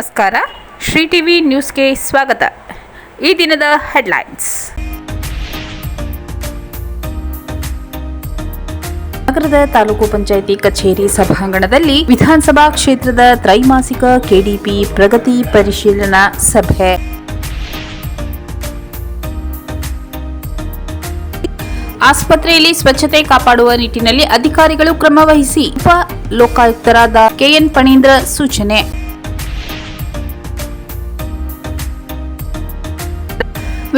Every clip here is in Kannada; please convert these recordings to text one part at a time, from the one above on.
ನಮಸ್ಕಾರ. ಶ್ರೀ ಟಿವಿ ನ್ಯೂಸ್ಗೆ ಸ್ವಾಗತ. ಈ ದಿನದ ಹೆಡ್ಲೈನ್ಸ್. ನಗರದ ತಾಲೂಕು ಪಂಚಾಯಿತಿ ಕಚೇರಿ ಸಭಾಂಗಣದಲ್ಲಿ ವಿಧಾನಸಭಾ ಕ್ಷೇತ್ರದ ತ್ರೈಮಾಸಿಕ ಕೆಡಿಪಿ ಪ್ರಗತಿ ಪರಿಶೀಲನಾ ಸಭೆ. ಆಸ್ಪತ್ರೆಯಲ್ಲಿ ಸ್ವಚ್ಛತೆ ಕಾಪಾಡುವ ನಿಟ್ಟಿನಲ್ಲಿ ಅಧಿಕಾರಿಗಳು ಕ್ರಮವಹಿಸಿ ಉಪ ಲೋಕಾಯುಕ್ತರಾದ ಕೆಎನ್ ಪಣೀಂದ್ರ ಸೂಚನೆ.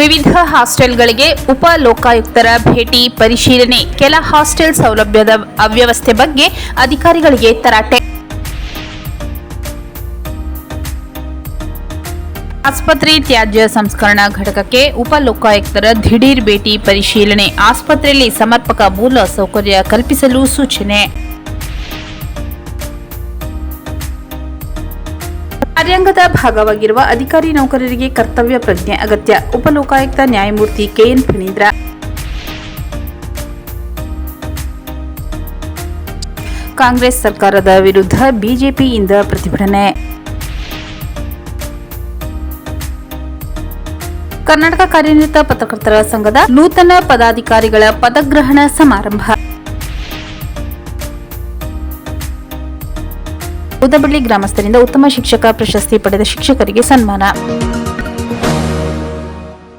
ವಿವಿಧ ಹಾಸ್ಟೆಲ್ಗಳಿಗೆ ಉಪ ಲೋಕಾಯುಕ್ತರ ಭೇಟಿ ಪರಿಶೀಲನೆ, ಕೆಲ ಹಾಸ್ಟೆಲ್ ಸೌಲಭ್ಯದ ಅವ್ಯವಸ್ಥೆ ಬಗ್ಗೆ ಅಧಿಕಾರಿಗಳಿಗೆ ತರಾಟೆ. ಆಸ್ಪತ್ರೆ ತ್ಯಾಜ್ಯ ಸಂಸ್ಕರಣಾ ಘಟಕಕ್ಕೆ ಉಪ ಲೋಕಾಯುಕ್ತರ ದಿಢೀರ್ ಭೇಟಿ ಪರಿಶೀಲನೆ, ಆಸ್ಪತ್ರೆಯಲ್ಲಿ ಸಮರ್ಪಕ ಮೂಲ ಸೌಕರ್ಯ ಕಲ್ಪಿಸಲು ಸೂಚನೆ. ಕಾರ್ಯಾಂಗದ ಭಾಗವಾಗಿರುವ ಅಧಿಕಾರಿ ನೌಕರರಿಗೆ ಕರ್ತವ್ಯ ಪ್ರಜ್ಞೆ ಅಗತ್ಯ. ಉಪಲೋಕಾಯುಕ್ತ ನ್ಯಾಯಮೂರ್ತಿ ಕೆಎನ್ ಫಣೀಂದ್ರ. ಕಾಂಗ್ರೆಸ್ ಸರ್ಕಾರದ ವಿರುದ್ಧ ಬಿಜೆಪಿಯಿಂದ ಪ್ರತಿಭಟನೆ. ಕರ್ನಾಟಕ ಕಾರ್ಯನಿರತ ಪತ್ರಕರ್ತರ ಸಂಘದ ನೂತನ ಪದಾಧಿಕಾರಿಗಳ ಪದಗ್ರಹಣ ಸಮಾರಂಭ. ಉದಬಳ್ಳಿ ಗ್ರಾಮಸ್ಥರಿಂದ ಉತ್ತಮ ಶಿಕ್ಷಕ ಪ್ರಶಸ್ತಿ ಪಡೆದ ಶಿಕ್ಷಕರಿಗೆ ಸನ್ಮಾನ.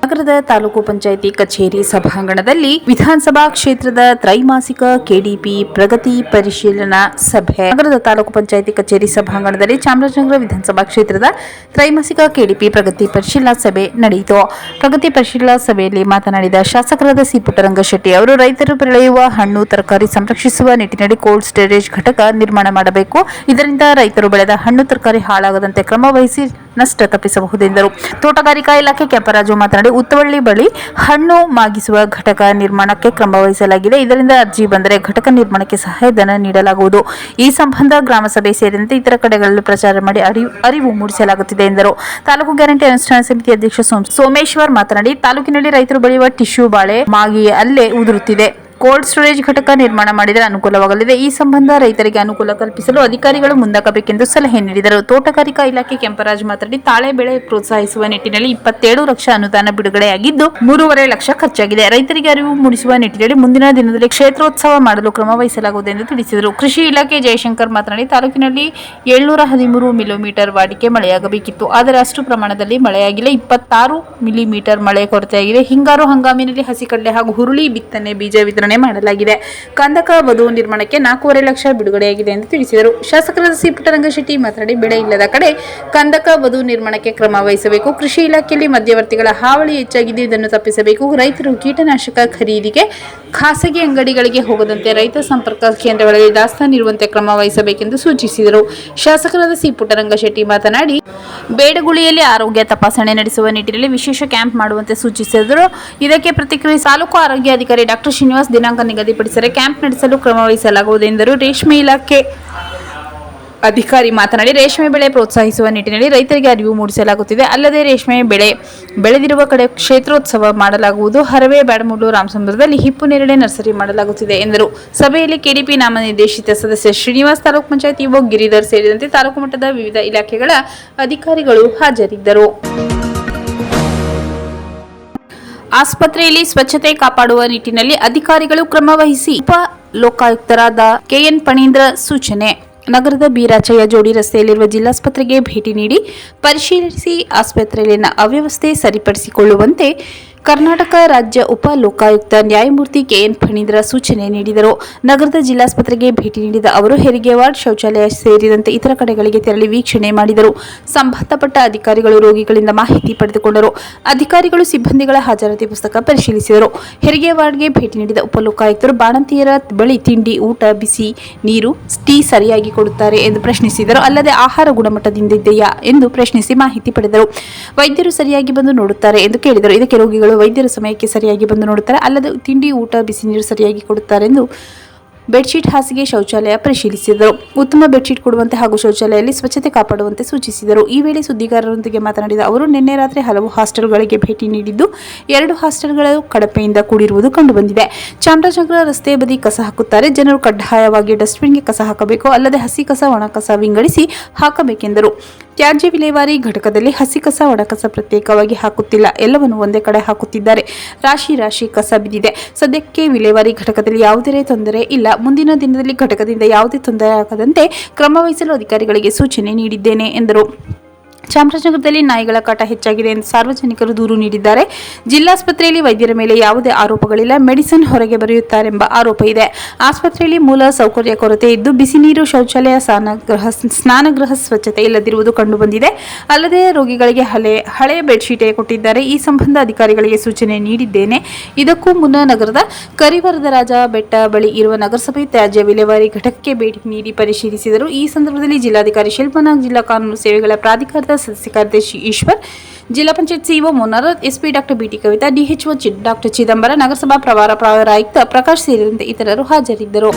ನಗರದ ತಾಲೂಕು ಪಂಚಾಯಿತಿ ಕಚೇರಿ ಸಭಾಂಗಣದಲ್ಲಿ ವಿಧಾನಸಭಾ ಕ್ಷೇತ್ರದ ತ್ರೈಮಾಸಿಕ ಕೆಡಿಪಿ ಪ್ರಗತಿ ಪರಿಶೀಲನಾ ಸಭೆ. ನಗರದ ತಾಲೂಕು ಪಂಚಾಯಿತಿ ಕಚೇರಿ ಸಭಾಂಗಣದಲ್ಲಿ ಚಾಮರಾಜನಗರ ವಿಧಾನಸಭಾ ಕ್ಷೇತ್ರದ ತ್ರೈಮಾಸಿಕ ಕೆಡಿಪಿ ಪ್ರಗತಿ ಪರಿಶೀಲನಾ ಸಭೆ ನಡೆಯಿತು. ಪ್ರಗತಿ ಪರಿಶೀಲನಾ ಸಭೆಯಲ್ಲಿ ಮಾತನಾಡಿದ ಶಾಸಕರಾದ ಸಿ ಪುಟ್ಟರಂಗ ಶೆಟ್ಟಿ ಅವರು, ರೈತರು ಬೆಳೆಯುವ ಹಣ್ಣು, ತರಕಾರಿ ಸಂರಕ್ಷಿಸುವ ನಿಟ್ಟಿನಲ್ಲಿ ಕೋಲ್ಡ್ ಸ್ಟೋರೇಜ್ ಘಟಕ ನಿರ್ಮಾಣ ಮಾಡಬೇಕು. ಇದರಿಂದ ರೈತರು ಬೆಳೆದ ಹಣ್ಣು, ತರಕಾರಿ ಹಾಳಾಗದಂತೆ ಕ್ರಮ ವಹಿಸಿ ನಷ್ಟ ತಪ್ಪಿಸಬಹುದೆಂದರು. ತೋಟಗಾರಿಕಾ ಇಲಾಖೆ ಕೆಂಪರಾಜು ಮಾತನಾಡಿ ಉತ್ತವಳ್ಳಿ ಬಳಿ ಹಣ್ಣು ಮಾಗಿಸುವ ಘಟಕ ನಿರ್ಮಾಣಕ್ಕೆ ಕ್ರಮ ವಹಿಸಲಾಗಿದೆ. ಇದರಿಂದ ಅರ್ಜಿ ಬಂದರೆ ಘಟಕ ನಿರ್ಮಾಣಕ್ಕೆ ಸಹಾಯಧನ ನೀಡಲಾಗುವುದು. ಈ ಸಂಬಂಧ ಗ್ರಾಮಸಭೆ ಸೇರಿದಂತೆ ಇತರ ಕಡೆಗಳಲ್ಲಿ ಪ್ರಚಾರ ಮಾಡಿ ಅರಿವು ಮೂಡಿಸಲಾಗುತ್ತಿದೆ ಎಂದರು. ತಾಲೂಕು ಗ್ಯಾರಂಟಿ ಅನುಷ್ಠಾನ ಸಮಿತಿ ಅಧ್ಯಕ್ಷ ಸೋಮ್- ಸೋಮೇಶ್ವರ್ ಮಾತನಾಡಿ, ತಾಲೂಕಿನಲ್ಲಿ ರೈತರು ಬೆಳೆಯುವ ಟಿಶ್ಯೂ ಬಾಳೆ ಮಾಗಿ ಅಲ್ಲೇ ಉದುರುತ್ತಿದೆ. ಕೋಲ್ಡ್ ಸ್ಟೋರೇಜ್ ಘಟಕ ನಿರ್ಮಾಣ ಮಾಡಿದರೆ ಅನುಕೂಲವಾಗಲಿದೆ. ಈ ಸಂಬಂಧ ರೈತರಿಗೆ ಅನುಕೂಲ ಕಲ್ಪಿಸಲು ಅಧಿಕಾರಿಗಳು ಮುಂದಾಗಬೇಕೆಂದು ಸಲಹೆ ನೀಡಿದರು. ತೋಟಗಾರಿಕಾ ಇಲಾಖೆ ಕೆಂಪರಾಜ್ ಮಾತನಾಡಿ, ತಾಳೆ ಬೆಳೆ ಪ್ರೋತ್ಸಾಹಿಸುವ ನಿಟ್ಟಿನಲ್ಲಿ ಇಪ್ಪತ್ತೇಳು ಲಕ್ಷ ಅನುದಾನ ಬಿಡುಗಡೆಯಾಗಿದ್ದು, ಮೂರುವರೆ ಲಕ್ಷ ಖರ್ಚಾಗಿದೆ. ರೈತರಿಗೆ ಅರಿವು ಮೂಡಿಸುವ ನಿಟ್ಟಿನಲ್ಲಿ ಮುಂದಿನ ದಿನದಲ್ಲಿ ಕ್ಷೇತ್ರೋತ್ಸವ ಮಾಡಲು ಕ್ರಮ ವಹಿಸಲಾಗುವುದು ಎಂದು ತಿಳಿಸಿದರು. ಕೃಷಿ ಇಲಾಖೆ ಜಯಶಂಕರ್ ಮಾತನಾಡಿ, ತಾಲೂಕಿನಲ್ಲಿ ಏಳ್ನೂರ ಹದಿಮೂರು ಮಿಲಿಮೀಟರ್ ವಾಡಿಕೆ ಮಳೆಯಾಗಬೇಕಿತ್ತು. ಆದರೆ ಅಷ್ಟು ಪ್ರಮಾಣದಲ್ಲಿ ಮಳೆಯಾಗಿಲ್ಲ. ಇಪ್ಪತ್ತಾರು ಮಿಲಿಮೀಟರ್ ಮಳೆ ಕೊರತೆಯಾಗಿದೆ. ಹಿಂಗಾರು ಹಂಗಾಮಿನಲ್ಲಿ ಹಸಿಕಡ್ಲೆ ಹಾಗೂ ಹುರುಳಿ ಬಿತ್ತನೆ ಬೀಜ ವಿತರಣೆ ಮಾಡಲಾಗಿದೆ. ಕಂದಕ ವಧು ನಿರ್ಮಾಣಕ್ಕೆ ನಾಲ್ಕೂವರೆ ಲಕ್ಷ ಬಿಡುಗಡೆಯಾಗಿದೆ ಎಂದು ತಿಳಿಸಿದರು. ಶಾಸಕರಾದ ಸಿ. ಪುಟ್ಟರಂಗಶೆಟ್ಟಿ ಮಾತನಾಡಿ, ಬೆಳೆ ಇಲ್ಲದ ಕಡೆ ಕಂದಕ ವಧು ನಿರ್ಮಾಣಕ್ಕೆ ಕ್ರಮ ವಹಿಸಬೇಕು. ಕೃಷಿ ಇಲಾಖೆಯಲ್ಲಿ ಮಧ್ಯವರ್ತಿಗಳ ಹಾವಳಿ ಹೆಚ್ಚಾಗಿದೆ. ಇದನ್ನು ತಪ್ಪಿಸಬೇಕು. ರೈತರು ಕೀಟನಾಶಕ ಖರೀದಿಗೆ ಖಾಸಗಿ ಅಂಗಡಿಗಳಿಗೆ ಹೋಗದಂತೆ ರೈತ ಸಂಪರ್ಕ ಕೇಂದ್ರಗಳಲ್ಲಿ ದಾಸ್ತಾನು ಇರುವಂತೆ ಕ್ರಮ ವಹಿಸಬೇಕೆಂದು ಸೂಚಿಸಿದರು. ಶಾಸಕರಾದ ಸಿ. ಪುಟ್ಟರಂಗಶೆಟ್ಟಿ ಮಾತನಾಡಿ, ಬೇಡಗುಳಿಯಲ್ಲಿ ಆರೋಗ್ಯ ತಪಾಸಣೆ ನಡೆಸುವ ನಿಟ್ಟಿನಲ್ಲಿ ವಿಶೇಷ ಕ್ಯಾಂಪ್ ಮಾಡುವಂತೆ ಸೂಚಿಸಿದರು. ಇದಕ್ಕೆ ಪ್ರತಿಕ್ರಿಯೆ ತಾಲೂಕು ಆರೋಗ್ಯಾಧಿಕಾರಿ ಡಾಕ್ಟರ್ ಶ್ರೀನಿವಾಸ್ ದಿನಾಂಕ ನಿಗದಿಪಡಿಸಿದರೆ ಕ್ಯಾಂಪ್ ನಡೆಸಲು ಕ್ರಮ ವಹಿಸಲಾಗುವುದು ಎಂದರು. ರೇಷ್ಮೆ ಇಲಾಖೆ ಅಧಿಕಾರಿ ಮಾತನಾಡಿ, ರೇಷ್ಮೆ ಬೆಳೆ ಪ್ರೋತ್ಸಾಹಿಸುವ ನಿಟ್ಟಿನಲ್ಲಿ ರೈತರಿಗೆ ಅರಿವು ಮೂಡಿಸಲಾಗುತ್ತಿದೆ. ಅಲ್ಲದೆ ರೇಷ್ಮೆ ಬೆಳೆ ಬೆಳೆದಿರುವ ಕಡೆ ಕ್ಷೇತ್ರೋತ್ಸವ ಮಾಡಲಾಗುವುದು. ಹರವೆ ಬ್ಯಾಡಮೂಡು ರಾಮಸಂದ್ರದಲ್ಲಿ ಹಿಪ್ಪು ನೇರಳೆ ನರ್ಸರಿ ಮಾಡಲಾಗುತ್ತಿದೆ ಎಂದರು. ಸಭೆಯಲ್ಲಿ ಕೆಡಿಪಿ ನಾಮನಿರ್ದೇಶಿತ ಸದಸ್ಯ ಶ್ರೀನಿವಾಸ್, ತಾಲೂಕು ಪಂಚಾಯತ್ ಇಒ ಗಿರಿಧರ್ ಸೇರಿದಂತೆ ತಾಲೂಕು ಮಟ್ಟದ ವಿವಿಧ ಇಲಾಖೆಗಳ ಅಧಿಕಾರಿಗಳು ಹಾಜರಿದ್ದರು. ಆಸ್ಪತ್ರೆಯಲ್ಲಿ ಸ್ವಚ್ಛತೆ ಕಾಪಾಡುವ ನಿಟ್ಟಿನಲ್ಲಿ ಅಧಿಕಾರಿಗಳು ಕ್ರಮ ವಹಿಸಿ ಉಪ ಲೋಕಾಯುಕ್ತರಾದ ಕೆಎನ್ ಪಣೀಂದ್ರ ಸೂಚನೆ. ನಗರದ ಬೀರಾಚಯ್ಯ ಜೋಡಿ ರಸ್ತೆಯಲ್ಲಿರುವ ಜಿಲ್ಲಾಸ್ಪತ್ರೆಗೆ ಭೇಟಿ ನೀಡಿ ಪರಿಶೀಲಿಸಿ ಆಸ್ಪತ್ರೆಯಲ್ಲಿನ ಅವ್ಯವಸ್ಥೆ ಸರಿಪಡಿಸಿಕೊಳ್ಳುವಂತೆ ಕರ್ನಾಟಕ ರಾಜ್ಯ ಉಪ ಲೋಕಾಯುಕ್ತ ನ್ಯಾಯಮೂರ್ತಿ ಕೆಎನ್ ಫಣೀಂದ್ರ ಸೂಚನೆ ನೀಡಿದರು. ನಗರದ ಜಿಲ್ಲಾಸ್ಪತ್ರೆಗೆ ಭೇಟಿ ನೀಡಿದ ಅವರು, ಹೆರಿಗೆ ವಾರ್ಡ್ ಶೌಚಾಲಯ ಸೇರಿದಂತೆ ಇತರ ಕಡೆಗಳಿಗೆ ತೆರಳಿ ವೀಕ್ಷಣೆ ಮಾಡಿದರು. ಸಂಬಂಧಪಟ್ಟ ಅಧಿಕಾರಿಗಳು ರೋಗಿಗಳಿಂದ ಮಾಹಿತಿ ಪಡೆದುಕೊಂಡರು. ಅಧಿಕಾರಿಗಳು ಸಿಬ್ಬಂದಿಗಳ ಹಾಜರಾತಿ ಪುಸ್ತಕ ಪರಿಶೀಲಿಸಿದರು. ಹೆರಿಗೆ ವಾರ್ಡ್ಗೆ ಭೇಟಿ ನೀಡಿದ ಉಪಲೋಕಾಯುಕ್ತರು ಬಾಣಂತಿಯರ ಬಳಿ ತಿಂಡಿ, ಊಟ, ಬಿಸಿ ನೀರು, ಟೀ ಸರಿಯಾಗಿ ಕೊಡುತ್ತಾರೆ ಎಂದು ಪ್ರಶ್ನಿಸಿದರು. ಅಲ್ಲದೆ ಆಹಾರ ಗುಣಮಟ್ಟದಿಂದಿದೆಯಾ ಎಂದು ಪ್ರಶ್ನಿಸಿ ಮಾಹಿತಿ ಪಡೆದರು. ವೈದ್ಯರು ಸರಿಯಾಗಿ ಬಂದು ನೋಡುತ್ತಾರೆ ಎಂದು ಕೇಳಿದರು. ಇದಕ್ಕೆ ರೋಗಿಗಳು ವೈದ್ಯರ ಸಮಯಕ್ಕೆ ಸರಿಯಾಗಿ ಬಂದು ನೋಡುತ್ತಾರೆ, ಅಲ್ಲದೆ ತಿಂಡಿ, ಊಟ, ಬಿಸಿ ನೀರು ಸರಿಯಾಗಿ ಕೊಡುತ್ತಾರೆ ಎಂದು ಬೆಡ್ಶೀಟ್ ಹಾಸಿಗೆ ಶೌಚಾಲಯ ಪರಿಶೀಲಿಸಿದರು. ಉತ್ತಮ ಬೆಡ್ಶೀಟ್ ಕೊಡುವಂತೆ ಹಾಗೂ ಶೌಚಾಲಯದಲ್ಲಿ ಸ್ವಚ್ಛತೆ ಕಾಪಾಡುವಂತೆ ಸೂಚಿಸಿದರು. ಈ ವೇಳೆ ಸುದ್ದಿಗಾರರೊಂದಿಗೆ ಮಾತನಾಡಿದ ಅವರು, ನಿನ್ನೆ ರಾತ್ರಿ ಹಲವು ಹಾಸ್ಟೆಲ್ಗಳಿಗೆ ಭೇಟಿ ನೀಡಿದ್ದು, ಎರಡು ಹಾಸ್ಟೆಲ್ಗಳು ಕಡಪೆಯಿಂದ ಕೂಡಿರುವುದು ಕಂಡುಬಂದಿದೆ. ಚಾಮರಾಜನಗರ ರಸ್ತೆ ಬದಿ ಕಸ ಹಾಕುತ್ತಾರೆ. ಜನರು ಕಡ್ಡಾಯವಾಗಿ ಡಸ್ಟ್ಬಿನ್ಗೆ ಕಸ ಹಾಕಬೇಕು, ಅಲ್ಲದೆ ಹಸಿ ಕಸ, ಒಣ ಕಸ ವಿಂಗಡಿಸಿ ಹಾಕಬೇಕೆಂದರು. ತ್ಯಾಜ್ಯ ವಿಲೇವಾರಿ ಘಟಕದಲ್ಲಿ ಹಸಿ ಕಸ ಒಣಕಸ ಪ್ರತ್ಯೇಕವಾಗಿ ಹಾಕುತ್ತಿಲ್ಲ. ಎಲ್ಲವನ್ನು ಒಂದೇ ಕಡೆ ಹಾಕುತ್ತಿದ್ದಾರೆ. ರಾಶಿ ರಾಶಿ ಕಸ ಬಿದ್ದಿದೆ. ಸದ್ಯಕ್ಕೆ ವಿಲೇವಾರಿ ಘಟಕದಲ್ಲಿ ಯಾವುದೇ ತೊಂದರೆ ಇಲ್ಲ. ಮುಂದಿನ ದಿನದಲ್ಲಿ ಘಟಕದಿಂದ ಯಾವುದೇ ತೊಂದರೆ ಆಗದಂತೆ ಕ್ರಮವಹಿಸಲು ಅಧಿಕಾರಿಗಳಿಗೆ ಸೂಚನೆ ನೀಡಿದ್ದೇನೆ, ಎಂದರು. ಚಾಮರಾಜನಗರದಲ್ಲಿ ನಾಯಿಗಳ ಕಾಟ ಹೆಚ್ಚಾಗಿದೆ ಎಂದು ಸಾರ್ವಜನಿಕರು ದೂರು ನೀಡಿದ್ದಾರೆ. ಜಿಲ್ಲಾಸ್ಪತ್ರೆಯಲ್ಲಿ ವೈದ್ಯರ ಮೇಲೆ ಯಾವುದೇ ಆರೋಪಗಳಿಲ್ಲ. ಮೆಡಿಸಿನ್ ಹೊರಗೆ ಬರೆಯುತ್ತಾರೆಂಬ ಆರೋಪ ಇದೆ. ಆಸ್ಪತ್ರೆಯಲ್ಲಿ ಮೂಲ ಸೌಕರ್ಯ ಕೊರತೆ ಇದ್ದು, ಬಿಸಿ ನೀರು, ಶೌಚಾಲಯ, ಸ್ನಾನಗೃಹ ಸ್ನಾನಗೃಹ ಸ್ವಚ್ಛತೆ ಇಲ್ಲದಿರುವುದು ಕಂಡುಬಂದಿದೆ. ಅಲ್ಲದೆ ರೋಗಿಗಳಿಗೆ ಹಳೆ, ಹಳೆಯ ಬೆಡ್ಶೀಟೇ ಕೊಟ್ಟಿದ್ದಾರೆ. ಈ ಸಂಬಂಧ ಅಧಿಕಾರಿಗಳಿಗೆ ಸೂಚನೆ ನೀಡಿದ್ದೇನೆ. ಇದಕ್ಕೂ ಮುನ್ನ ನಗರದ ಕರಿವರದರಾಜ ಬೆಟ್ಟ ಬಳಿ ಇರುವ ನಗರಸಭೆ ತ್ಯಾಜ್ಯ ವಿಲೇವಾರಿ ಘಟಕಕ್ಕೆ ಭೇಟಿ ನೀಡಿ ಪರಿಶೀಲಿಸಿದರು. ಈ ಸಂದರ್ಭದಲ್ಲಿ ಜಿಲ್ಲಾಧಿಕಾರಿ ಶಿಲ್ಪನಾಗ್ ಜಿಲ್ಲಾ ಕಾನೂನು ಸೇವೆಗಳ ಪ್ರಾಧಿಕಾರದ ಸದಸ್ಯ ಕಾರ್ಯದರ್ಶಿ ಈಶ್ವರ್, ಜಿಲ್ಲಾ panchayat CEO ಮುನ್ನರ್ SP doctor BT Kavitha, DHO doctor Chidambara, ನಗರಸಭಾ ಪ್ರವಾರ ಪ್ರಭಾರ ಆಯುಕ್ತ ಪ್ರಕಾಶ್ ಸೇರಿದಂತೆ ಇತರರು ಹಾಜರಿದ್ದರು.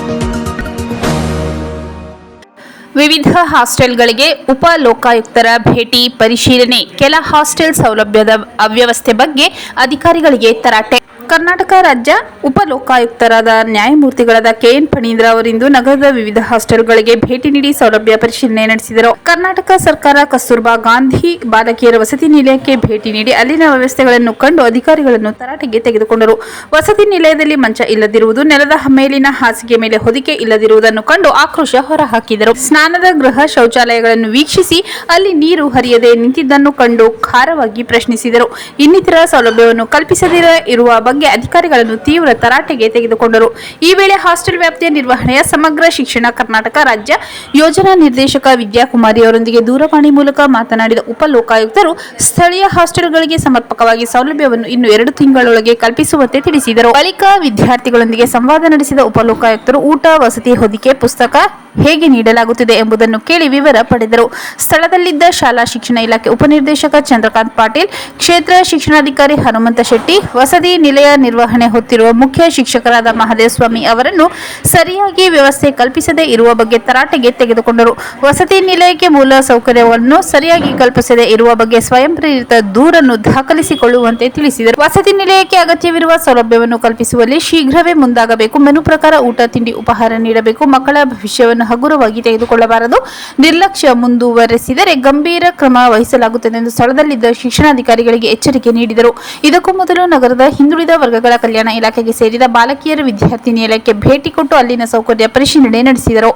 ವಿವಿಧ ಹಾಸ್ಟೆಲ್ಗಳಿಗೆ ಉಪ ಲೋಕಾಯುಕ್ತರ ಭೇಟಿ ಪರಿಶೀಲನೆ. ಕೆಲ ಹಾಸ್ಟೆಲ್ ಸೌಲಭ್ಯದ ಅವ್ಯವಸ್ಥೆ ಬಗ್ಗೆ ಅಧಿಕಾರಿಗಳಿಗೆ ತರಾಟೆ. ಕರ್ನಾಟಕ ರಾಜ್ಯ ಉಪ ಲೋಕಾಯುಕ್ತರಾದ ನ್ಯಾಯಮೂರ್ತಿಗಳಾದ ಕೆಎನ್ ಫಣೀಂದ್ರ ಅವರಿಂದು ನಗರದ ವಿವಿಧ ಹಾಸ್ಟೆಲ್ಗಳಿಗೆ ಭೇಟಿ ನೀಡಿ ಸೌಲಭ್ಯ ಪರಿಶೀಲನೆ ನಡೆಸಿದರು. ಕರ್ನಾಟಕ ಸರ್ಕಾರ ಕಸ್ತೂರ್ಬಾ ಗಾಂಧಿ ಬಾಲಕಿಯರ ವಸತಿ ನಿಲಯಕ್ಕೆ ಭೇಟಿ ನೀಡಿ ಅಲ್ಲಿನ ವ್ಯವಸ್ಥೆಗಳನ್ನು ಕಂಡು ಅಧಿಕಾರಿಗಳನ್ನು ತರಾಟೆಗೆ ತೆಗೆದುಕೊಂಡರು. ವಸತಿ ನಿಲಯದಲ್ಲಿ ಮಂಚ ಇಲ್ಲದಿರುವುದು, ನೆಲದ ಮೇಲಿನ ಹಾಸಿಗೆ ಮೇಲೆ ಹೊದಿಕೆ ಇಲ್ಲದಿರುವುದನ್ನು ಕಂಡು ಆಕ್ರೋಶ ಹೊರಹಾಕಿದರು. ಸ್ನಾನದ ಗೃಹ ಶೌಚಾಲಯಗಳನ್ನು ವೀಕ್ಷಿಸಿ ಅಲ್ಲಿ ನೀರು ಹರಿಯದೆ ನಿಂತಿದ್ದನ್ನು ಕಂಡು ಖಾರವಾಗಿ ಪ್ರಶ್ನಿಸಿದರು. ಇನ್ನಿತರ ಸೌಲಭ್ಯವನ್ನು ಕಲ್ಪಿಸದಿರ ಇರುವ ಬಗ್ಗೆ ಅಧಿಕಾರಿಗಳನ್ನು ತೀವ್ರ ತರಾಟೆಗೆ ತೆಗೆದುಕೊಂಡರು. ಈ ವೇಳೆ ಹಾಸ್ಟೆಲ್ ವ್ಯಾಪ್ತಿಯ ನಿರ್ವಹಣೆಯ ಸಮಗ್ರ ಶಿಕ್ಷಣ ಕರ್ನಾಟಕ ರಾಜ್ಯ ಯೋಜನಾ ನಿರ್ದೇಶಕ ವಿದ್ಯಾಕುಮಾರಿ ಅವರೊಂದಿಗೆ ದೂರವಾಣಿ ಮೂಲಕ ಮಾತನಾಡಿದ ಉಪಲೋಕಾಯುಕ್ತರು, ಸ್ಥಳೀಯ ಹಾಸ್ಟೆಲ್ಗಳಿಗೆ ಸಮರ್ಪಕವಾಗಿ ಸೌಲಭ್ಯವನ್ನು ಇನ್ನು ಎರಡು ತಿಂಗಳೊಳಗೆ ಕಲ್ಪಿಸುವಂತೆ ತಿಳಿಸಿದರು. ಬಳಿಕ ವಿದ್ಯಾರ್ಥಿಗಳೊಂದಿಗೆ ಸಂವಾದ ನಡೆಸಿದ ಉಪಲೋಕಾಯುಕ್ತರು, ಊಟ, ವಸತಿ, ಹೊದಿಕೆ, ಪುಸ್ತಕ ಹೇಗೆ ನೀಡಲಾಗುತ್ತಿದೆ? ಎಂಬುದನ್ನು ಕೇಳಿ ವಿವರ ಪಡೆದರು. ಸ್ಥಳದಲ್ಲಿದ್ದ ಶಾಲಾ ಶಿಕ್ಷಣ ಇಲಾಖೆ ಉಪನಿರ್ದೇಶಕ ಚಂದ್ರಕಾಂತ್ ಪಾಟೀಲ್, ಕ್ಷೇತ್ರ ಶಿಕ್ಷಣಾಧಿಕಾರಿ ಹನುಮಂತ ಶೆಟ್ಟಿ, ವಸತಿ ನಿಲಯ ನಿರ್ವಹಣೆ ಹೊತ್ತಿರುವ ಮುಖ್ಯ ಶಿಕ್ಷಕರಾದ ಮಹದೇವಸ್ವಾಮಿ ಅವರನ್ನು ಸರಿಯಾಗಿ ವ್ಯವಸ್ಥೆ ಕಲ್ಪಿಸದೇ ಇರುವ ಬಗ್ಗೆ ತರಾಟೆಗೆ ತೆಗೆದುಕೊಂಡರು. ವಸತಿ ನಿಲಯಕ್ಕೆ ಮೂಲ ಸೌಕರ್ಯವನ್ನು ಸರಿಯಾಗಿ ಕಲ್ಪಿಸದೇ ಇರುವ ಬಗ್ಗೆ ಸ್ವಯಂ ಪ್ರೇರಿತ ದೂರನ್ನು ದಾಖಲಿಸಿಕೊಳ್ಳುವಂತೆ ತಿಳಿಸಿದರು. ವಸತಿ ನಿಲಯಕ್ಕೆ ಅಗತ್ಯವಿರುವ ಸೌಲಭ್ಯವನ್ನು ಕಲ್ಪಿಸುವಲ್ಲಿ ಶೀಘ್ರವೇ ಮುಂದಾಗಬೇಕು. ಮೆನು ಪ್ರಕಾರ ಊಟ, ತಿಂಡಿ, ಉಪಹಾರ ನೀಡಬೇಕು. ಮಕ್ಕಳ ಭವಿಷ್ಯವನ್ನು ಹಗುರವಾಗಿ ತೆಗೆದುಕೊಳ್ಳಬಾರದು ನಿರ್ಲಕ್ಷ್ಯ ಮುಂದುವರೆಸಿದರೆ ಗಂಭೀರ ಕ್ರಮ ವಹಿಸಲಾಗುತ್ತದೆ ಎಂದು ಸ್ಥಳದಲ್ಲಿದ್ದ ಶಿಕ್ಷಣಾಧಿಕಾರಿಗಳಿಗೆ ಎಚ್ಚರಿಕೆ ನೀಡಿದರು. ಇದಕ್ಕೂ ಮೊದಲು ನಗರದ ಹಿಂದುಳಿದ ವರ್ಗಗಳ ಕಲ್ಯಾಣ ಇಲಾಖೆಗೆ ಸೇರಿದ ಬಾಲಕಿಯರ ವಿದ್ಯಾರ್ಥಿ ನಿಲಯಕ್ಕೆ ಭೇಟಿ ಕೊಟ್ಟು ಅಲ್ಲಿನ ಸೌಕರ್ಯ ಪರಿಶೀಲನೆ ನಡೆಸಿದರು.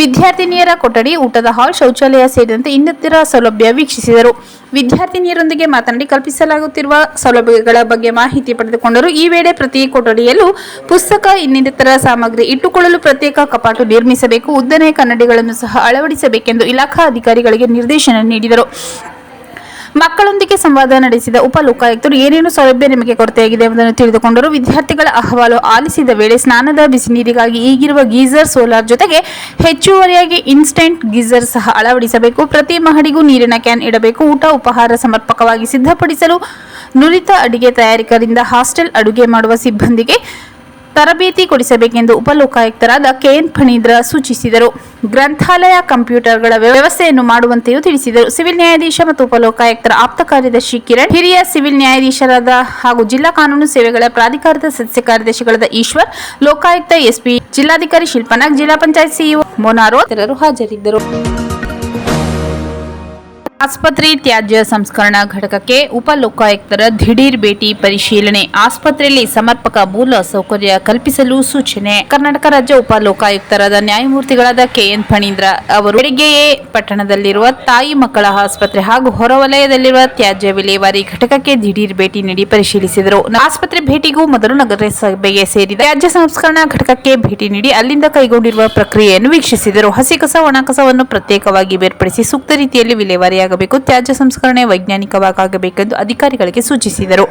ವಿದ್ಯಾರ್ಥಿನಿಯರ ಕೊಠಡಿ, ಊಟದ ಹಾಲ್, ಶೌಚಾಲಯ ಸೇರಿದಂತೆ ಇನ್ನಿತರ ಸೌಲಭ್ಯ ವೀಕ್ಷಿಸಿದರು. ವಿದ್ಯಾರ್ಥಿನಿಯರೊಂದಿಗೆ ಮಾತನಾಡಿ ಕಲ್ಪಿಸಲಾಗುತ್ತಿರುವ ಸೌಲಭ್ಯಗಳ ಬಗ್ಗೆ ಮಾಹಿತಿ ಪಡೆದುಕೊಂಡರು. ಈ ವೇಳೆ ಪ್ರತಿ ಕೊಠಡಿಯಲ್ಲೂ ಪುಸ್ತಕ, ಇನ್ನಿತರ ಸಾಮಗ್ರಿ ಇಟ್ಟುಕೊಳ್ಳಲು ಪ್ರತ್ಯೇಕ ಕಪಾಟು ನಿರ್ಮಿಸಬೇಕು. ಉದ್ದನೆಯ ಕನ್ನಡಿಗಳನ್ನು ಸಹ ಅಳವಡಿಸಬೇಕೆಂದು ಇಲಾಖಾ ಅಧಿಕಾರಿಗಳಿಗೆ ನಿರ್ದೇಶನ ನೀಡಿದರು. ಮಕ್ಕಳೊಂದಿಗೆ ಸಂವಾದ ನಡೆಸಿದ ಉಪ ಲೋಕಾಯುಕ್ತರು ಏನೇನು ಸೌಲಭ್ಯ ನಿಮಗೆ ಕೊರತೆಯಾಗಿದೆ ಎಂಬುದನ್ನು ತಿಳಿದುಕೊಂಡರು. ವಿದ್ಯಾರ್ಥಿಗಳ ಅಹವಾಲು ಆಲಿಸಿದ ವೇಳೆ ಸ್ನಾನದ ಬಿಸಿ ನೀರಿಗಾಗಿ ಈಗಿರುವ ಗೀಸರ್ ಸೋಲಾರ್ ಜೊತೆಗೆ ಹೆಚ್ಚುವರಿಯಾಗಿ ಇನ್ಸ್ಟೆಂಟ್ ಗೀಸರ್ ಸಹ ಅಳವಡಿಸಬೇಕು. ಪ್ರತಿ ಮಹಡಿಗೂ ನೀರಿನ ಕ್ಯಾನ್ ಇಡಬೇಕು. ಊಟ, ಉಪಹಾರ ಸಮರ್ಪಕವಾಗಿ ಸಿದ್ಧಪಡಿಸಲು ನುರಿತ ಅಡಿಗೆ ತಯಾರಿಕರಿಂದ ಹಾಸ್ಟೆಲ್ ಅಡುಗೆ ಮಾಡುವ ಸಿಬ್ಬಂದಿಗೆ ತರಬೇತಿ ಕೊಡಿಸಬೇಕೆಂದು ಉಪಲೋಕಾಯುಕ್ತರಾದ ಕೆಎನ್ ಫಣೀಂದ್ರ ಸೂಚಿಸಿದರು. ಗ್ರಂಥಾಲಯ ಕಂಪ್ಯೂಟರ್ಗಳ ವ್ಯವಸ್ಥೆಯನ್ನು ಮಾಡುವಂತೆಯೂ ತಿಳಿಸಿದರು. ಸಿವಿಲ್ ನ್ಯಾಯಾಧೀಶ ಮತ್ತು ಉಪಲೋಕಾಯುಕ್ತರ ಆಪ್ತ ಕಾರ್ಯದರ್ಶಿ ಕಿರಣ್, ಹಿರಿಯ ಸಿವಿಲ್ ನ್ಯಾಯಾಧೀಶರಾದ ಹಾಗೂ ಜಿಲ್ಲಾ ಕಾನೂನು ಸೇವೆಗಳ ಪ್ರಾಧಿಕಾರದ ಸದಸ್ಯ ಕಾರ್ಯದರ್ಶಿಗಳಾದ ಈಶ್ವರ್, ಲೋಕಾಯುಕ್ತ ಎಸ್ಪಿ, ಜಿಲ್ಲಾಧಿಕಾರಿ ಶಿಲ್ಪನಾಗ್, ಜಿಲ್ಲಾ ಪಂಚಾಯತ್ ಸಿಇಒ ಮೋನಾರೋ ಇತರರು ಹಾಜರಿದ್ದರು. ಆಸ್ಪತ್ರೆ ತ್ಯಾಜ್ಯ ಸಂಸ್ಕರಣಾ ಘಟಕಕ್ಕೆ ಉಪ ಲೋಕಾಯುಕ್ತರ ದಿಢೀರ್ ಭೇಟಿ ಪರಿಶೀಲನೆ. ಆಸ್ಪತ್ರೆಯಲ್ಲಿ ಸಮರ್ಪಕ ಮೂಲ ಸೌಕರ್ಯ ಕಲ್ಪಿಸಲು ಸೂಚನೆ. ಕರ್ನಾಟಕ ರಾಜ್ಯ ಉಪ ಲೋಕಾಯುಕ್ತರಾದ ನ್ಯಾಯಮೂರ್ತಿಗಳಾದ ಕೆಎನ್ ಫಣೀಂದ್ರ ಅವರು ಬೆಳಗ್ಗೆಯೇ ಪಟ್ಟಣದಲ್ಲಿರುವ ತಾಯಿ ಮಕ್ಕಳ ಆಸ್ಪತ್ರೆ ಹಾಗೂ ಹೊರವಲಯದಲ್ಲಿರುವ ತ್ಯಾಜ್ಯ ವಿಲೇವಾರಿ ಘಟಕಕ್ಕೆ ದಿಢೀರ್ ಭೇಟಿ ನೀಡಿ ಪರಿಶೀಲಿಸಿದರು. ಆಸ್ಪತ್ರೆ ಭೇಟಿಗೂ ಮೊದಲು ನಗರಸಭೆಗೆ ಸೇರಿದ ತ್ಯಾಜ್ಯ ಸಂಸ್ಕರಣಾ ಘಟಕಕ್ಕೆ ಭೇಟಿ ನೀಡಿ ಅಲ್ಲಿಂದ ಕೈಗೊಂಡಿರುವ ಪ್ರಕ್ರಿಯೆಯನ್ನು ವೀಕ್ಷಿಸಿದರು. ಹಸಿ ಕಸ, ಒಣ ಕಸವನ್ನು ಪ್ರತ್ಯೇಕವಾಗಿ ಬೇರ್ಪಡಿಸಿ ಸೂಕ್ತ ರೀತಿಯಲ್ಲಿ ವಿಲೇವಾರಿಯಾಗಬೇಕು ತ್ಯಾಜ್ಯ ಸಂಸ್ಕರಣೆ ವೈಜ್ಞಾನಿಕವಾಗಬೇಕೆಂದು ಅಧಿಕಾರಿಗಳಿಗೆ ಸೂಚಿಸಿದರು.